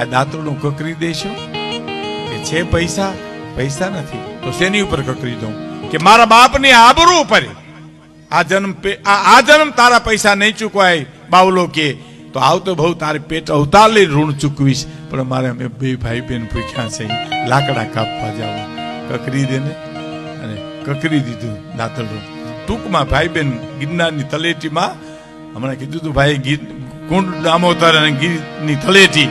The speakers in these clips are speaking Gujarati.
આ દાંતરડું કકરી દેશો? કે છે પૈસા? પૈસા નથી. તો શેની ઉપર કકરી દઉં કે મારા બાપની આબરૂ ઉપર. આ જન્મ આ જન્મ તારા પૈસા નહીં ચૂકવાય, બાવલો કે. તો આવતો બહુ તારે પેટ અવતાર ઋણ ચૂકવીશ. પણ મારે અમે બે ભાઈ બહેન ભૂખ્યા છે. લાકડા કાપવા જાવ. કકરી દેને અને કકરી દીધું દાંતરડું ટૂંકમાં ભાઈ બેન ગિરનારની તલેટીમાં હમણાં કીધું તું ભાઈ ગીર કુંડ દામોદર અને ગીરની તલેટી.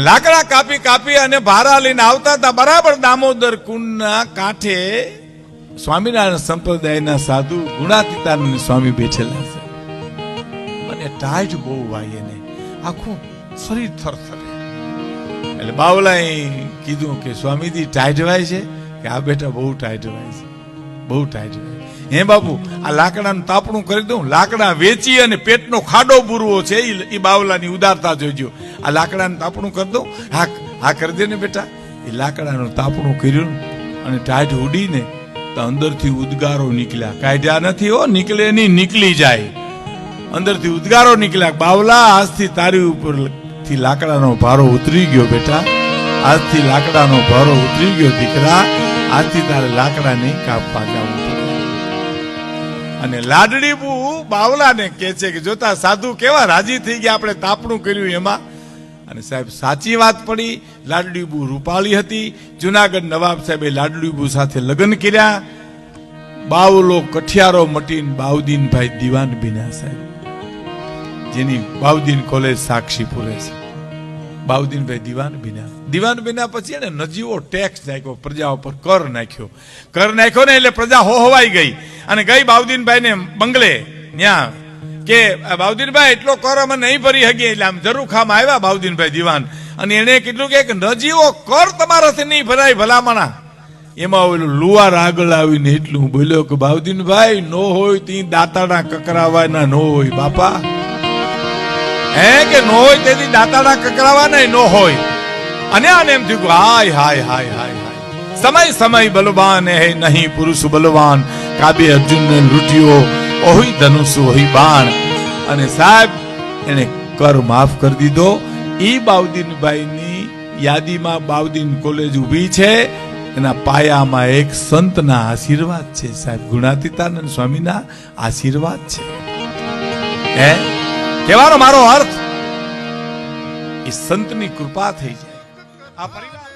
લાકડા કાપી કાપી અને ભારા લઈને આવતા હતા બરાબર દામોદર કુંડના કાંઠે સ્વામિનારાયણ સંપ્રદાયના સાધુ ગુણાતીતાનંદ સ્વામી બેઠેલા છે. મને ટાઈટ બહુ વાય એને. આખું શરીર થરથરે. એટલે બાવલાએ કીધું કે સ્વામીજી ટાઈટ વાય છે કે આ બેટા બહુ ટાઈટ વાય છે. બહુ ટાઈટ હે બાપુ, આ લાકડાનું તાપણું કરી દઉં, લાકડા વેચી અને પેટનો ખાડો પૂરવો છે એ બાવલાની ઉદારતા જોજો આ લાકડાનું તાપણું કરી દઉં, હા હા કરી દે ને બેટા. એ લાકડાનું તાપણું કર્યું અને ટાઈટ ઉડીને તો અંદરથી ઉદગારો નીકળ્યા. કાઢ્યા નથી હો, નીકળે નહીં, નીકળી જાય. અંદરથી ઉદગારો નીકળ્યા. બાવલા, આજથી તારી ઉપરથી લાકડાનો ભારો ઉતરી ગયો બેટા. આજથી લાકડાનો ભારો ઉતરી ગયો દીકરા. આજથી તારે લાકડા નહીં કાપવા જવું અને લાડડી બુ બાવલાને કહે છે કે, જોતા સાધુ કેવા રાજી થઈ ગયા આપણે તાપણું કર્યું એમાં? અને સાહેબ, સાચી વાત પડી. લાડડીબુ રૂપાળી હતી. જુનાગઢ નવાબ સાહેબે લાડડીબુ સાથે લગ્ન કર્યા. બાવલો કઠિયારો મટીન બાઉદીનભાઈ દિવાન બિના સાહેબ. જેની બાઉદીન કોલેજ સાક્ષી પૂરે છે. બાઉદીનભાઈ દિવાન બિના દિવાન બિના પછી એને નજીવો ટેક્સ નાખ્યો, પ્રજા ઉપર કર નાખ્યો. કર નાખ્યો ને એટલે પ્રજા હોહવાઈ ગઈ. અને ગઈ બાઉદ્દીનભાઈને બંગલે ત્યાં કે બાઉદ્દીનભાઈ, એટલો કર અમે નહીં ભરી શકીએ. એટલે આમ જરૂર ખામ આવ્યા બાઉદ્દીનભાઈ દિવાન. અને એને કેટલું કે નજીવો કર તમારાથી નહીં ભરાય ભલામણા. એમાં ઓલું લુવાર આગળ આવીને એટલું બોલ્યો કે, બાઉદ્દીનભાઈ, નો હોય તી દાતાડા કકરાવાના, નો હોય બાપા. કે ન હોય તેથી દાંતાડા કકરાવા નહીં ન હોય. અને આને એમ થયું હાય હાય હાય હાય હાય. સમય સમય, બલવાન હે નહીં પુરુષ બલવાન. કાબે અર્જુનને લૂંટ્યો. ઓહી ધનુષ, ઓહી બાણ. અને સાહેબ એને કર માફ કરી દીધો. ઈ બાઉદીનભાઈની યાદીમાં બાઉદીન કોલેજ ઊભી છે. એના પાયામાં એક સંતના આશીર્વાદ છે સાહેબ. ગુણાતીતાનંદ સ્વામીના આશીર્વાદ છે. હે? કહેવાનો મારો અર્થ? એ સંતની કૃપા થઈ જાય. આ પરિવાર